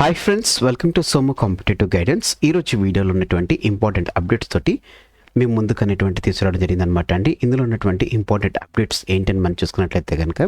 Hi friends welcome to Somo competitive guidance ఈరోజు వీడియోలో ఉన్నటువంటి ఇంపార్టెంట్ అప్డేట్స్ తోటి మేము ముందుకు అనేటువంటి తీసుకురావడం జరిగిందనమాట అండి. ఇందులో ఉన్నటువంటి ఇంపార్టెంట్ అప్డేట్స్ ఏంటని మనం చూసుకున్నట్లయితే కనుక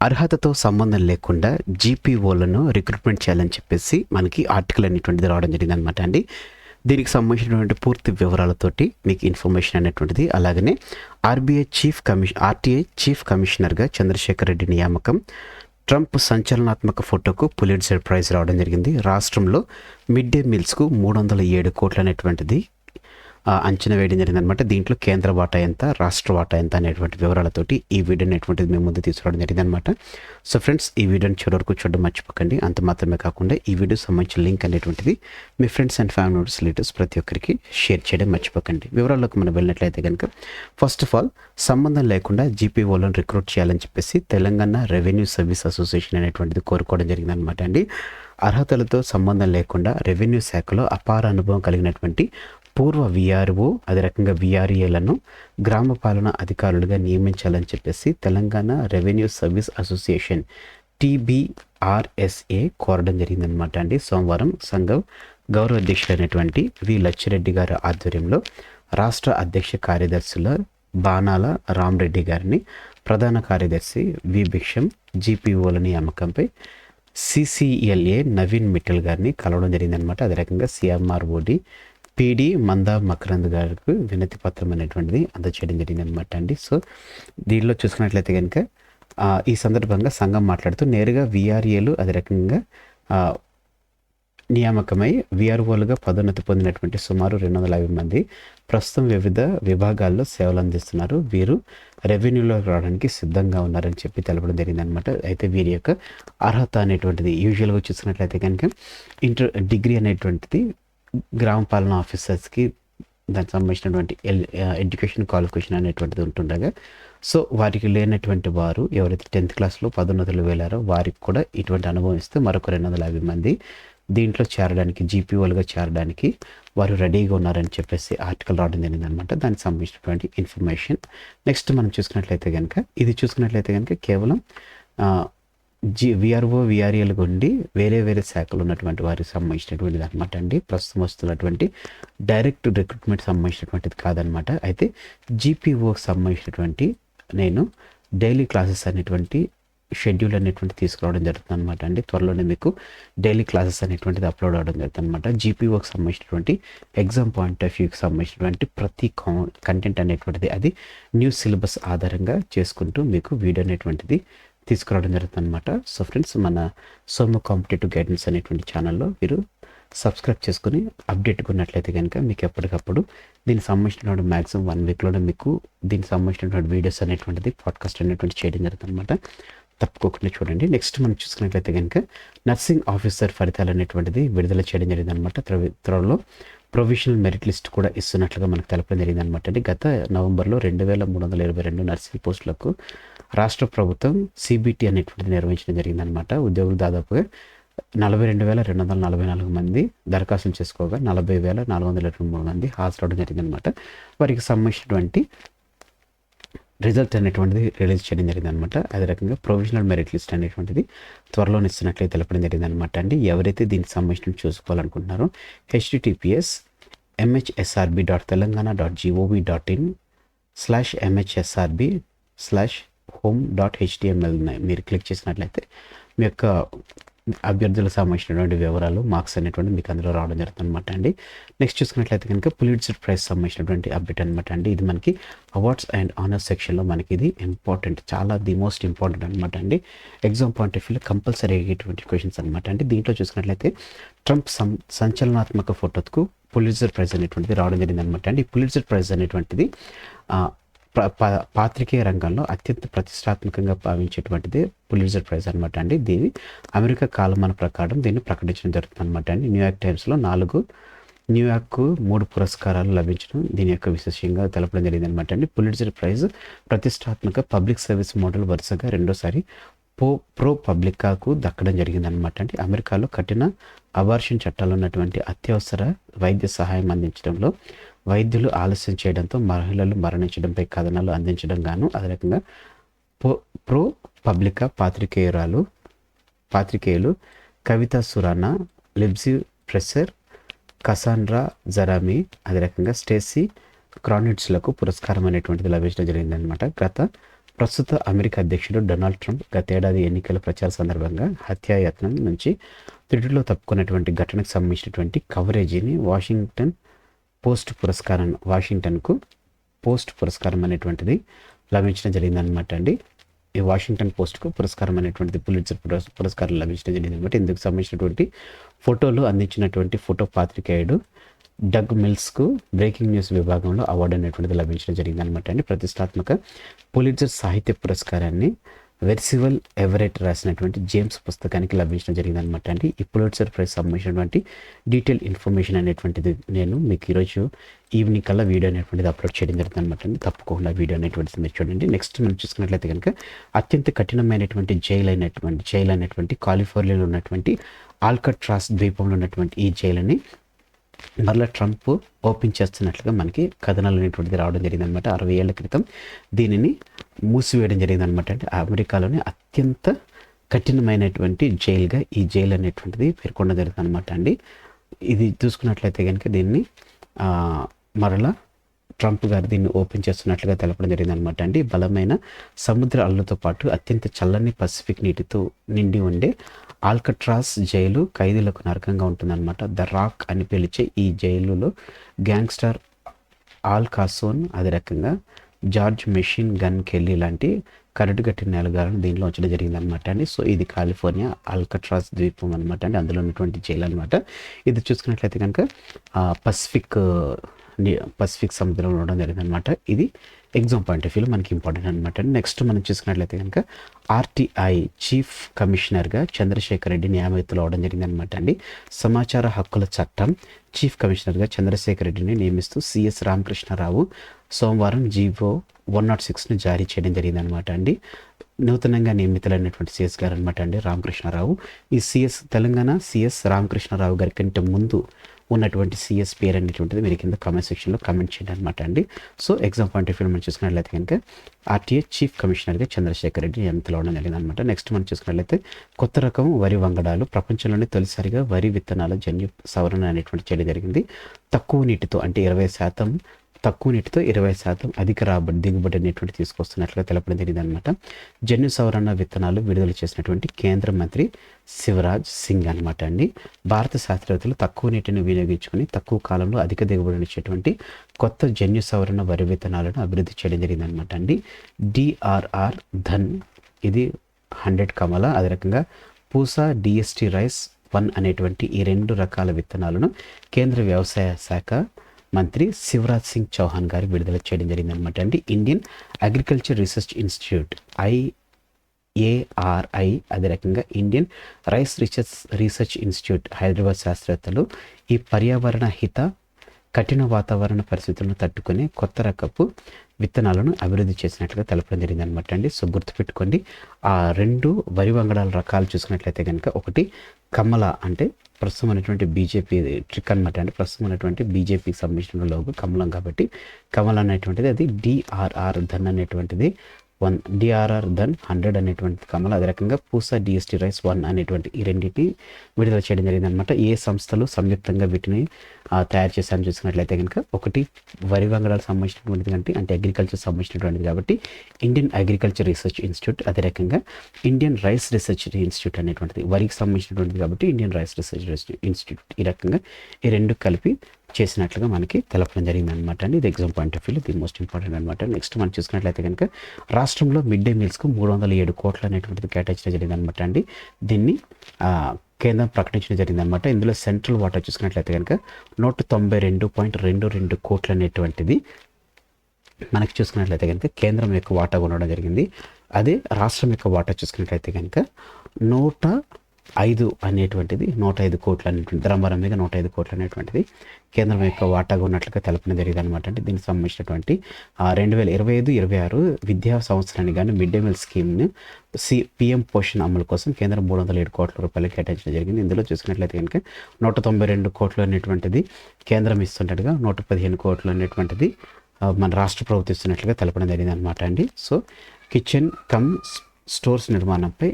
అర్హతతో సంబంధం లేకుండా జీపీఓలను రిక్రూట్మెంట్ చేయాలని చెప్పేసి మనకి ఆర్టికల్ అనేటువంటిది రావడం జరిగిందనమాట అండి. దీనికి సంబంధించినటువంటి పూర్తి వివరాలతోటి మీకు ఇన్ఫర్మేషన్ అనేటువంటిది అలాగనే RBI chief commission RTI chief కమిషనర్గా చంద్రశేఖర్ రెడ్డి నియామకం ట్రంప్ సంచలనాత్మక ఫోటోకు పులిట్జర్ ప్రైజ్ రావడం జరిగింది. రాష్ట్రంలో మిడ్ డే మీల్స్కు మూడు వందల ఏడు కోట్లు అనేటువంటిది అంచనా వేయడం జరిగింది అనమాట దీంట్లో కేంద్ర వాటా ఎంత రాష్ట్ర వాటా ఎంత అనేటువంటి వివరాలతోటి ఈ వీడియో అనేటువంటిది మేము ముందు తీసుకురావడం జరిగింది అనమాట సో ఫ్రెండ్స్ ఈ వీడియోని చివరి వరకు చూడడం మర్చిపోకండి. అంత మాత్రమే కాకుండా ఈ వీడియో సంబంధించిన లింక్ అనేటువంటిది మీ friends and family members relatives ప్రతి ఒక్కరికి షేర్ చేయడం మర్చిపోకండి. వివరాల్లోకి మనం వెళ్ళినట్లయితే కనుక ఫస్ట్ ఆఫ్ ఆల్ సంబంధం లేకుండా జీపీఓలను రిక్రూట్ చేయాలని చెప్పేసి తెలంగాణ రెవెన్యూ సర్వీస్ అసోసియేషన్ అనేటువంటిది కోరుకోవడం జరిగింది అనమాట అండి. అర్హతలతో సంబంధం లేకుండా రెవెన్యూ శాఖలో అపార అనుభవం కలిగినటువంటి పూర్వ విఆర్ఓ అదే రకంగా విఆర్ఏలను గ్రామ పాలన అధికారులుగా నియమించాలని చెప్పేసి Telangana revenue service association TBRSA కోరడం జరిగిందనమాట అండి. సోమవారం సంఘం గౌరవ అధ్యక్షుడైనటువంటి వి లచ్చిరెడ్డి గారి ఆధ్వర్యంలో రాష్ట్ర అధ్యక్ష కార్యదర్శుల బాణాల రామరెడ్డి గారిని ప్రధాన కార్యదర్శి వి భిక్షం జీపీఓల నియామకంపై సిసిఎల్ఏ నవీన్ మిట్టల్ గారిని కలవడం జరిగిందనమాట అదే రకంగా సిఎంఆర్ఓడి పీడి మందా మకరంద్ గారికి వినతి పత్రం అనేటువంటిది అందచేయడం జరిగింది అనమాట అండి. సో దీనిలో చూసుకున్నట్లయితే కనుక ఈ సందర్భంగా సంఘం మాట్లాడుతూ నేరుగా విఆర్ఏలు అదే రకంగా నియామకమై విఆర్ఓలుగా పదోన్నతి పొందినటువంటి సుమారు రెండు వందల యాభై మంది ప్రస్తుతం వివిధ విభాగాల్లో సేవలు అందిస్తున్నారు. వీరు రెవెన్యూలో రావడానికి సిద్ధంగా ఉన్నారని చెప్పి తెలపడం జరిగింది అనమాట అయితే వీరి యొక్క అర్హత అనేటువంటిది యూజువల్గా చూసినట్లయితే కనుక ఇంటర్ డిగ్రీ అనేటువంటిది గ్రామ పాలన ఆఫీసర్స్కి దానికి సంబంధించినటువంటి ఎల్ ఎడ్యుకేషన్ క్వాలిఫికేషన్ అనేటువంటిది ఉంటుండగా సో వారికి లేనటువంటి వారు ఎవరైతే టెన్త్ క్లాస్లో పదోన్నతులు వెళ్ళారో వారికి కూడా ఇటువంటి అనుభవం ఇస్తే మరొక రెండు వందల యాభై మంది దీంట్లో చేరడానికి జీపీఓలుగా చేరడానికి వారు రెడీగా ఉన్నారని చెప్పేసి ఆర్టికల్ రావడం జరిగింది అనమాట దానికి సంబంధించినటువంటి ఇన్ఫర్మేషన్ నెక్స్ట్ మనం చూసుకున్నట్లయితే కనుక ఇది చూసుకున్నట్లయితే కనుక కేవలం జి విఆర్ఓ విఆర్ఏలు ఉండి వేరే వేరే శాఖలు ఉన్నటువంటి వారికి సంబంధించినటువంటిది అనమాట అండి. ప్రస్తుతం వస్తున్నటువంటి డైరెక్ట్ రిక్రూట్మెంట్ సంబంధించినటువంటిది కాదనమాట అయితే జీపీఓకి సంబంధించినటువంటి నేను డైలీ క్లాసెస్ అనేటువంటి షెడ్యూల్ అనేటువంటి తీసుకురావడం జరుగుతుంది అనమాట అండి. త్వరలోనే మీకు డైలీ క్లాసెస్ అనేటువంటిది అప్లోడ్ అవ్వడం జరుగుతుంది అనమాట జీపీఓకి సంబంధించినటువంటి ఎగ్జామ్ పాయింట్ ఆఫ్ వ్యూకి సంబంధించినటువంటి ప్రతి కంటెంట్ అనేటువంటిది అది న్యూ సిలబస్ ఆధారంగా చేసుకుంటూ మీకు వీడియో అనేటువంటిది తీసుకురావడం జరుగుతుంది అనమాట సో ఫ్రెండ్స్ మన సోమ కాంపిటేటివ్ గైడెన్స్ అనేటువంటి ఛానల్లో మీరు సబ్స్క్రైబ్ చేసుకుని అప్డేట్గా ఉన్నట్లయితే కనుక మీకు ఎప్పటికప్పుడు దీనికి సంబంధించినటువంటి మ్యాక్సిమం వన్ వీక్లోనే మీకు దీనికి సంబంధించినటువంటి వీడియోస్ అనేటువంటిది పాడ్కాస్ట్ అనేటువంటి చేయడం జరుగుతుంది అనమాట తప్పుకోకుండా చూడండి. నెక్స్ట్ మనం చూసుకున్నట్లయితే కనుక నర్సింగ్ ఆఫీసర్ ఫలితాలు అనేటువంటిది విడుదల చేయడం జరిగింది అనమాట త్వరలో ప్రొవిజనల్ మెరిట్ లిస్ట్ కూడా ఇస్తున్నట్లుగా మనకు తెలపడం జరిగింది అనమాట అంటే గత నవంబర్లో రెండు వేల మూడు వందల ఇరవై రెండు నర్సింగ్ పోస్టులకు రాష్ట్ర ప్రభుత్వం సిబిటి అనేటువంటిది నిర్వహించడం జరిగిందనమాట ఉద్యోగులు దాదాపుగా నలభై రెండు వేల రెండు వందల నలభై నాలుగు మంది దరఖాస్తులు చేసుకోగా నలభై వేల నాలుగు వందల ఇరవై మూడు మంది హాజరవడం జరిగిందనమాట వారికి సంబంధించినటువంటి రిజల్ట్ అనేటువంటిది రిలీజ్ చేయడం జరిగిందనమాట అదే రకంగా ప్రొవిజనల్ మెరిట్ లిస్ట్ అనేటువంటిది త్వరలో ఇస్తున్నట్లయితే తెలపడం జరిగిందనమాట అండి. ఎవరైతే దీనికి సంబంధించిన చూసుకోవాలనుకుంటున్నారో HTTPS MHSRB dot Telangana dot GOV dot in slash MHSRB slash home dot HTML మీరు క్లిక్ చేసినట్లయితే మీ యొక్క అభ్యర్థులకు సంబంధించినటువంటి వివరాలు మార్క్స్ అనేటువంటి మీకు అందులో రావడం జరుగుతుంది అనమాట అండి. నెక్స్ట్ చూసుకున్నట్లయితే కనుక పులిట్సర్ ప్రైజ్ సంబంధించినటువంటి అప్డేట్ అనమాట అండి. ఇది మనకి అవార్డ్స్ అండ్ ఆనర్స్ సెక్షన్లో మనకి ఇది ఇంపార్టెంట్ చాలా ది మోస్ట్ ఇంపార్టెంట్ అనమాట అండి. ఎగ్జామ్ పాయింట్ ఆఫ్ వ్యూలో కంపల్సరీ అయ్యేటువంటి క్వశ్చన్స్ అనమాట అండి. దీంట్లో చూసుకున్నట్లయితే ట్రంప్ సం సంచలనాత్మక ఫోటోకు పులిట్జర్ ప్రైజ్ అనేటువంటిది రావడం జరిగింది అనమాట అండి. ఈ పులిట్జర్ ప్రైజ్ అనేటువంటిది పాత్రికేయ రంగంలో అత్యంత ప్రతిష్టాత్మకంగా భావించేటువంటిది పులిజర్ ప్రైజ్ అనమాట అండి దీని. అమెరికా కాలమాన ప్రకారం దీన్ని ప్రకటించడం జరుగుతుంది అనమాట అండి న్యూయార్క్ టైమ్స్లో నాలుగు న్యూయార్క్ మూడు పురస్కారాలు లభించడం దీని యొక్క విశేషంగా తెలపడం జరిగింది అనమాట అండి. పులిట్జర్ ప్రైజ్ ప్రతిష్టాత్మక పబ్లిక్ సర్వీస్ మోడల్ వరుసగా రెండోసారి పో ప్రో పబ్లికాకు దక్కడం జరిగిందనమాట అంటే అమెరికాలో కఠిన అబార్షన్ చట్టాలు ఉన్నటువంటి అత్యవసర వైద్య సహాయం అందించడంలో వైద్యులు ఆలస్యం చేయడంతో మహిళలు మరణించడంపై కథనాలు అందించడం గాను అదే రకంగా ప్రో ప్రో పబ్లికా పాత్రికేయురాలు పాత్రికేయులు కవిత సురానా లిబ్జీ ప్రెసర్ కసాన్రా జరామి అదే రకంగా స్టేసీ క్రానిట్స్లకు పురస్కారం అనేటువంటిది లభించడం జరిగిందనమాట గత ప్రస్తుత అమెరికా అధ్యక్షుడు డొనాల్డ్ ట్రంప్ గతేడాది ఎన్నికల ప్రచార సందర్భంగా హత్యాయత్నం నుంచి త్రుటిలో తప్పుకున్నటువంటి ఘటనకు సంబంధించినటువంటి కవరేజీని వాషింగ్టన్ పోస్ట్ పురస్కారం వాషింగ్టన్కు పోస్ట్ పురస్కారం అనేటువంటిది లభించడం జరిగిందనమాట అండి. ఈ వాషింగ్టన్ పోస్ట్కు పురస్కారం అనేటువంటిది పులిట్జర్ పురస్కారం లభించడం జరిగింది అనమాట ఇందుకు సంబంధించినటువంటి ఫోటోలు అందించినటువంటి ఫోటో పాత్రికేయుడు డగ్ మిల్స్కు బ్రేకింగ్ న్యూస్ విభాగంలో అవార్డు అనేటువంటిది లభించడం జరిగిందనమాట అండి. ప్రతిష్టాత్మక పులిట్జర్ సాహిత్య పురస్కారాన్ని వెర్సివల్ ఎవరెట్ రాసినటువంటి జేమ్స్ పుస్తకానికి లభించడం జరిగింది అనమాట అండి. ఈ పులిట్జర్ ప్రైజ్ సంబంధించినటువంటి డీటెయిల్ ఇన్ఫర్మేషన్ అనేటువంటిది నేను మీకు ఈరోజు ఈవినింగ్ కల్లా వీడియో అనేటువంటిది అప్లోడ్ చేయడం జరుగుతుంది అనమాట అండి. తప్పకుండా వీడియో అనేటువంటిది మీరు చూడండి. నెక్స్ట్ మనం చూసుకున్నట్లయితే కనుక అత్యంత కఠినమైనటువంటి జైలు అయినటువంటి జైలు అనేటువంటి కాలిఫోర్నియాలో ఉన్నటువంటి ఆల్కట్రాస్ ద్వీపంలో ఉన్నటువంటి ఈ జైలని మరలా ట్రంప్ ఓపెన్ చేస్తున్నట్లుగా మనకి కథనాలు అనేటువంటిది రావడం జరిగిందనమాట అరవై ఏళ్ళ క్రితం దీనిని మూసివేయడం జరిగింది అనమాట అంటే అమెరికాలోని అత్యంత కఠినమైనటువంటి జైలుగా ఈ జైలు అనేటువంటిది పేర్కొనడం జరుగుతుంది అనమాట అండి. ఇది చూసుకున్నట్లయితే కనుక దీన్ని మరలా ట్రంప్ గారు దీన్ని ఓపెన్ చేస్తున్నట్లుగా తెలపడం జరిగింది అనమాట అండి. బలమైన సముద్ర అల్లుతో పాటు అత్యంత చల్లని పసిఫిక్ నీటితో నిండి ఉండే ఆల్కట్రాస్ జైలు ఖైదీలకు నరకంగా ఉంటుందన్నమాట. ద రాక్ అని పిలిచే ఈ జైలులో గ్యాంగ్స్టర్ ఆల్ కాసోన్ అదే రకంగా జార్జ్ మెషిన్ గన్ కెల్లీ లాంటి కరడుగట్టిన నేలగాలను దీనిలో ఉంచడం జరిగింది అనమాట అండి. సో ఇది కాలిఫోర్నియా ఆల్కట్రాస్ ద్వీపం అనమాట అండి. అందులో ఉన్నటువంటి జైలు అనమాట ఇది చూసుకున్నట్లయితే కనుక పసిఫిక్ పసిఫిక్ సముద్రంలో ఉండడం జరిగింది అనమాట ఇది ఎగ్జామ్ పాయింట్ ఆఫ్ వ్యూలో మనకి ఇంపార్టెంట్ అనమాట నెక్స్ట్ మనం చూసుకున్నట్లయితే కనుక ఆర్టీఐ చీఫ్ కమిషనర్గా చంద్రశేఖర్ రెడ్డి నియామకులు అవడం జరిగింది అనమాట అండి. సమాచార హక్కుల చట్టం చీఫ్ కమిషనర్గా చంద్రశేఖర్ రెడ్డిని నియమిస్తూ సిఎస్ రామకృష్ణారావు సోమవారం జీవో వన్ నాట్ సిక్స్ను జారీ చేయడం జరిగింది అనమాట అండి. నూతనంగా నియమితులైనటువంటి సిఎస్ గారు అనమాట అండి రామకృష్ణారావు. ఈ సిఎస్ తెలంగాణ సిఎస్ రామకృష్ణారావు గారి కంటే ముందు ఉన్నటువంటి సిఎస్ పేరు అనేటువంటిది మీరు కింద కామెంట్ సెక్షన్లో కామెంట్ చేయండి అనమాట అండి. So exam point of view మనం చూసుకున్నట్లయితే కనుక ఆర్టీఏ చీఫ్ కమిషనర్గా చంద్రశేఖర్ రెడ్డి ఎంతలో ఉండడం జరిగింది అనమాట నెక్స్ట్ మనం చూసుకున్నట్లయితే కొత్త రకం వరి వంగడాలు ప్రపంచంలోనే తొలిసారిగా వరి విత్తనాల జన్యు సవరణ అనేటువంటి చేయడం జరిగింది. తక్కువ నీటితో అంటే ఇరవై శాతం తక్కువ నీటితో ఇరవై శాతం అధిక రాబడి దిగుబడి అనేటువంటి తీసుకొస్తున్నట్లుగా తెలపడం జరిగింది అనమాట జన్యు సవరణ విత్తనాలు విడుదల చేసినటువంటి కేంద్ర మంత్రి శివరాజ్ సింగ్ అనమాట అండి. భారత శాస్త్రవేత్తలు తక్కువ నీటిని వినియోగించుకొని తక్కువ కాలంలో అధిక దిగుబడిని ఇచ్చేటువంటి కొత్త జన్యు సవరణ వరి విత్తనాలను అభివృద్ధి చేయడం జరిగింది అనమాట అండి డిఆర్ఆర్ ధన్ ఇది హండ్రెడ్ కమల అదే రకంగా పూసా డిఎస్టి రైస్ వన్ అనేటువంటి ఈ రెండు రకాల విత్తనాలను కేంద్ర వ్యవసాయ శాఖ మంత్రి శివరాజ్ సింగ్ చౌహాన్ గారు విడుదల చేయడం జరిగింది అనమాట అండి. Indian agriculture research institute I ARI అదే రకంగా Indian rice research research institute Hyderabad శాస్త్రవేత్తలు ఈ పర్యావరణ హిత కఠిన వాతావరణ పరిస్థితులను తట్టుకునే కొత్త రకపు విత్తనాలను అభివృద్ధి చేసినట్లుగా తెలపడం జరిగింది అనమాట అండి. సో గుర్తుపెట్టుకోండి ఆ రెండు వరి వంగడాల రకాలు చూసుకున్నట్లయితే కనుక ఒకటి కమల అంటే ప్రస్తుతం అనేటువంటి బీజేపీ ట్రిక్ అనమాట అంటే ప్రస్తుతం ఉన్నటువంటి బీజేపీకి సంబంధించిన లోగో కమలం కాబట్టి కమల అనేటువంటిది అది డిఆర్ఆర్ ధన్ అనేటువంటిది. వన్ డిఆర్ఆర్ ధన్ హండ్రెడ్ అనేటువంటి కమల. అదే రకంగా పూసా డిఎస్టీ రైస్ వన్ అనేటువంటి ఈ రెండింటిని విడుదల చేయడం జరిగింది అనమాట ఏ సంస్థలు సంయుక్తంగా వీటిని తయారు చేశారని చూసుకున్నట్లయితే కనుక ఒకటి వరి వంగడాలకు సంబంధించినటువంటిది అంటే అంటే అగ్రికల్చర్ సంబంధించినటువంటిది కాబట్టి ఇండియన్ అగ్రికల్చర్ రీసెర్చ్ ఇన్స్టిట్యూట్ అదే రకంగా ఇండియన్ రైస్ రీసెర్చ్ ఇన్స్టిట్యూట్ అనేటువంటిది వరికి సంబంధించినటువంటిది కాబట్టి ఇండియన్ రైస్ రీసెర్చ్ ఇన్స్టిట్యూట్ ఈ రకంగా ఈ రెండు కలిపి చేసినట్లుగా మనకి తెలపడం జరిగింది అనమాట అండి. ఇది ఎగ్జామ్ పాయింట్ ఆఫ్ వ్యూలో ది మోస్ట్ ఇంపార్టెంట్ అనమాట నెక్స్ట్ మనం చూసుకున్నట్లయితే కనుక రాష్ట్రంలో మిడ్ డే మీల్స్కు మూడు వందల ఏడు కోట్లు అనేటువంటిది కేటాయించడం జరిగింది అనమాట అండి. దీన్ని కేంద్రం ప్రకటించడం జరిగింది అనమాట ఇందులో సెంట్రల్ వాటర్ చూసుకున్నట్లయితే కనుక నూట తొంభై రెండు పాయింట్ రెండు రెండు కోట్లు అనేటువంటిది మనకి చూసుకున్నట్లయితే కనుక కేంద్రం యొక్క వాటా ఉండడం జరిగింది. అదే రాష్ట్రం యొక్క వాటా చూసుకున్నట్లయితే కనుక నూట ఐదు అనేటువంటిది నూట ఐదు కోట్లు అనేటువంటి ధర్మవరం మీద నూట ఐదు కోట్లు అనేటువంటిది కేంద్రం యొక్క వాటాగా ఉన్నట్లుగా తెలపడం జరిగింది అనమాట అంటే దీనికి సంబంధించినటువంటి రెండు వేల ఇరవై ఐదు ఇరవై ఆరు విద్యా సంవత్సరానికి గాను మిడ్ డే మీల్ స్కీమ్ను సి పిఎం పోషన్ అమలు కోసం కేంద్రం మూడు వందల ఏడు కోట్ల రూపాయలు కేటాయించడం జరిగింది. ఇందులో చూసుకున్నట్లయితే కనుక నూట తొంభై రెండు కోట్లు అనేటువంటిది కేంద్రం ఇస్తున్నట్టుగా నూట పదిహేను కోట్లు అనేటువంటిది మన రాష్ట్ర ప్రభుత్వం ఇస్తున్నట్లుగా తెలపడం జరిగింది అనమాట అండి. సో కిచెన్ కమ్ స్టోర్స్ నిర్మాణంపై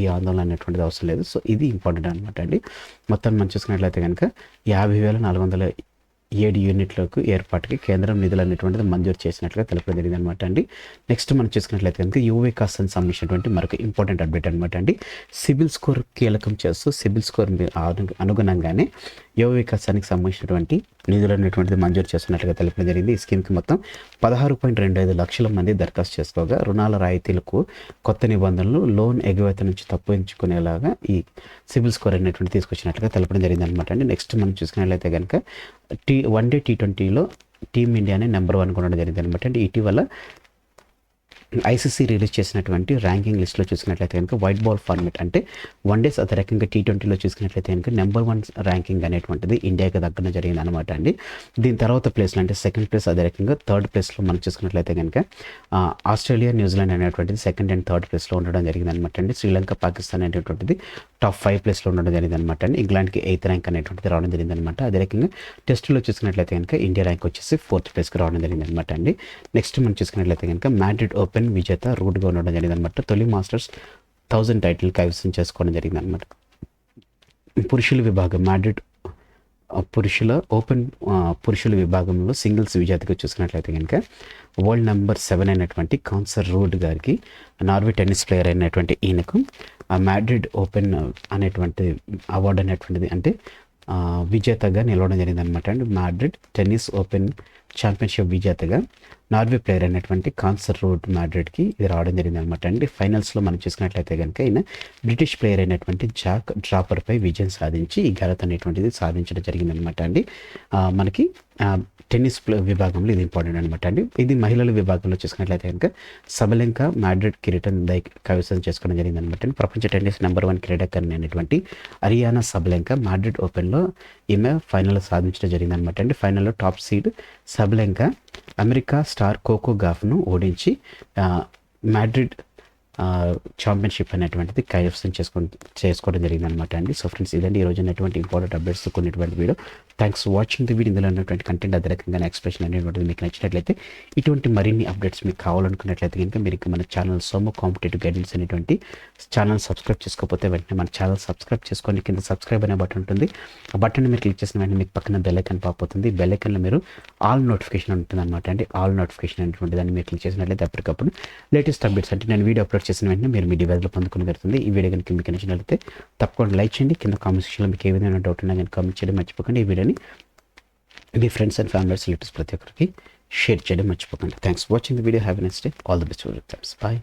ఈ ఆందోళన అనేటువంటిది అవసరం లేదు. సో ఇది ఇంపార్టెంట్ అనమాట అండి. మొత్తం మనం చూసుకున్నట్లయితే కనుక యాభై వేల నాలుగు వందల ఏడు యూనిట్లకు ఏర్పాటుకి కేంద్రం నిధులు అనేటువంటిది మంజూరు చేసినట్లుగా తెలపడం జరిగింది అనమాట అండి. నెక్స్ట్ మనం చూసుకున్నట్లయితే కనుక యువ వికాసానికి సంబంధించినటువంటి మరొక ఇంపార్టెంట్ అప్డేట్ అనమాట అండి. సిబిల్ స్కోర్ కీలకం చేస్తూ సిబిల్ స్కోర్ అనుగుణంగానే యువ వికాసానికి సంబంధించినటువంటి నిధులు అనేటువంటిది మంజూరు చేస్తున్నట్లుగా తెలపడం జరిగింది. ఈ స్కీమ్కి మొత్తం పదహారు పాయింట్ రెండు ఐదు లక్షల మంది దరఖాస్తు చేసుకోగా రుణాల రాయితీలకు కొత్త నిబంధనలు లోన్ ఎగవేత నుంచి తప్పించుకునేలాగా ఈ సిబిల్ స్కోర్ అనేటువంటి తీసుకొచ్చినట్లుగా తెలపడం జరిగింది అనమాట అండి. నెక్స్ట్ మనం చూసుకున్నట్లయితే కనుక టీ వన్ డే టీ ట్వంటీలో టీమిండియానే నెంబర్ వన్ కొనడం జరిగింది అనమాట అంటే ఇటీవల ఐసీసీ రిలీజ్ చేసినటువంటి ర్యాంకింగ్ లిస్ట్లో చూసుకున్నట్లయితే కనుక వైట్ బాల్ ఫార్మెట్ అంటే వన్ డేస్ అదే రకంగా టీ ట్వంటీలో చూసుకున్నట్లయితే కనుక నెంబర్ వన్ ర్యాంకింగ్ అనేటువంటిది ఇండియాకి దగ్గర జరిగింది అనమాట అండి. దీని తర్వాత ప్లేస్లో అంటే సెకండ్ ప్లేస్ అదే రకంగా థర్డ్ ప్లేస్లో మనం చూసుకున్నట్లయితే కనుక ఆస్ట్రేలియా న్యూజిలాండ్ అనేటువంటిది సెకండ్ అండ్ థర్డ్ ప్లేస్లో ఉండడం జరిగింది అనమాట అండి. శ్రీలంక పాకిస్తాన్ అనేటువంటిది టాప్ ఫైవ్ ప్లేస్లో ఉండడం జరిగింది అనమాట అండి. ఇంగ్లాండ్కి ఎయిత్ ర్యాంక్ అనేటువంటిది రావడం జరిగింది అనమాట అదే రకంగా టెస్టులో చూసుకున్నట్లయితే కనుక ఇండియా ర్యాంక్ వచ్చేసి ఫోర్త్ ప్లేస్కి రావడం జరిగింది అనమాట అండి. నెక్స్ట్ మనం చూసుకున్నట్లయితే కనుక మ్యాడ్రిడ్ ఓపెన్ విజేత రూట్గా ఉండడం జరిగింది అనమాట తొలి మాస్టర్స్ థౌజండ్ టైటిల్ కైవసం చేసుకోవడం జరిగింది అనమాట పురుషుల విభాగం మ్యాడ్రిడ్ పురుషుల ఓపెన్ పురుషుల విభాగంలో సింగిల్స్ విజేతగా చూసుకున్నట్లయితే కనుక వరల్డ్ నెంబర్ సెవెన్ అయినటువంటి కాన్సర్ రూడ్ గారికి నార్వే టెన్నిస్ ప్లేయర్ అయినటువంటి ఈయనకు మ్యాడ్రిడ్ ఓపెన్ అనేటువంటి అవార్డు అనేటువంటిది అంటే విజేతగా నిలవడం జరిగింది అనమాట and Madrid tennis open championship విజేతగా నార్వే ప్లేయర్ అయినటువంటి కాన్సర్ రోడ్ మ్యాడ్రిడ్కి ఇది రావడం జరిగింది అనమాట అండి ఫైనల్స్లో మనం చూసుకున్నట్లయితే కనుక ఈయన బ్రిటిష్ ప్లేయర్ అయినటువంటి జాక్ డ్రాపర్పై విజయం సాధించి ఈ ఘనత అనేటువంటిది సాధించడం జరిగింది అనమాట అండి. మనకి టెన్నిస్ ప్లే విభాగంలో ఇది ఇంపార్టెంట్ అనమాట అండి. ఇది మహిళల విభాగంలో చూసుకున్నట్లయితే కనుక సబలెంక మ్యాడ్రిడ్ కిరీటం దై కవిసం చేసుకోవడం జరిగింది అనమాట అండి. ప్రపంచ టెన్నిస్ నెంబర్ వన్ క్రీడాకారిణి అయినటువంటి హరియానా సబలెంక మ్యాడ్రిడ్ ఓపెన్లో ఈమె ఫైనల్ సాధించడం జరిగింది అనమాట అండి. ఫైనల్లో top seed Sabalenka America star Coco గాఫ్ను ఓడించి మ్యాడ్రిడ్ ఛాంపియన్షిప్ అనేటువంటిది కైవసం చేసుకొని చేసుకోవడం జరిగింది అనమాట అండి. సో ఫ్రెండ్స్ ఇదండి ఈ ఉన్నటువంటి important updates కొన్నిటువంటి video. Thanks watching the video ఇందులో ఉన్నటువంటి కంటెంట్ అదే రకంగా ఎక్స్ప్రెషన్ అనేటువంటిది మీకు నచ్చినట్లయితే ఇటువంటి మరిన్ని అప్డేట్స్ మీకు కావాలనుకున్నట్లయితే కనుక మీరు మన ఛానల్ సోమో కాంపిటేటివ్ గైడెన్స్ అనేటువంటి ఛానల్ సబ్స్క్రైబ్ చేసుకోకపోతే వెంటనే మన ఛానల్ సబ్స్క్రైబ్ చేసుకొని కింద సబ్స్క్రైబ్ అనే బటన్ ఉంటుంది. ఆ బటన్ మీరు క్లిక్ చేసిన వెంటనే మీకు పక్కన బెల్లైకన్ పాపోతుంది బెల్లైకన్లో మీరు ఆల్ నోటిఫికేషన్ ఉంటుంది అనమాట అండి. ఆల్ నోటిఫికేషన్ అనేటువంటి దాన్ని మీరు క్లిక్ చేసినట్లయితే అప్పటికప్పుడు లేటెస్ట్ అప్డేట్స్ అంటే నేను వీడియో అప్లోడ్ చేసిన వెంటనే మీరు మీ డివైజ్లో పొందుకుని జరుగుతుంది ఈ వీడియో కనుక మీకు నచ్చినట్లయితే తప్పకుండా లైక్ చేయండి. కింద కామెంట్ సెక్షన్లో మీకు ఏ విధమైన డౌట్ ఉన్నా కానీ కామెంట్ చేయడం మర్చిపోకండి. ఈ వీడియోని మీ ఫ్రెండ్స్ అండ్ ఫ్యామిలీస్ రిలేటివ్స్ ప్రతి ఒక్కరికి షేర్ చేయడం మర్చిపోకండి. Thanks watching the video have next day all the best thanks bye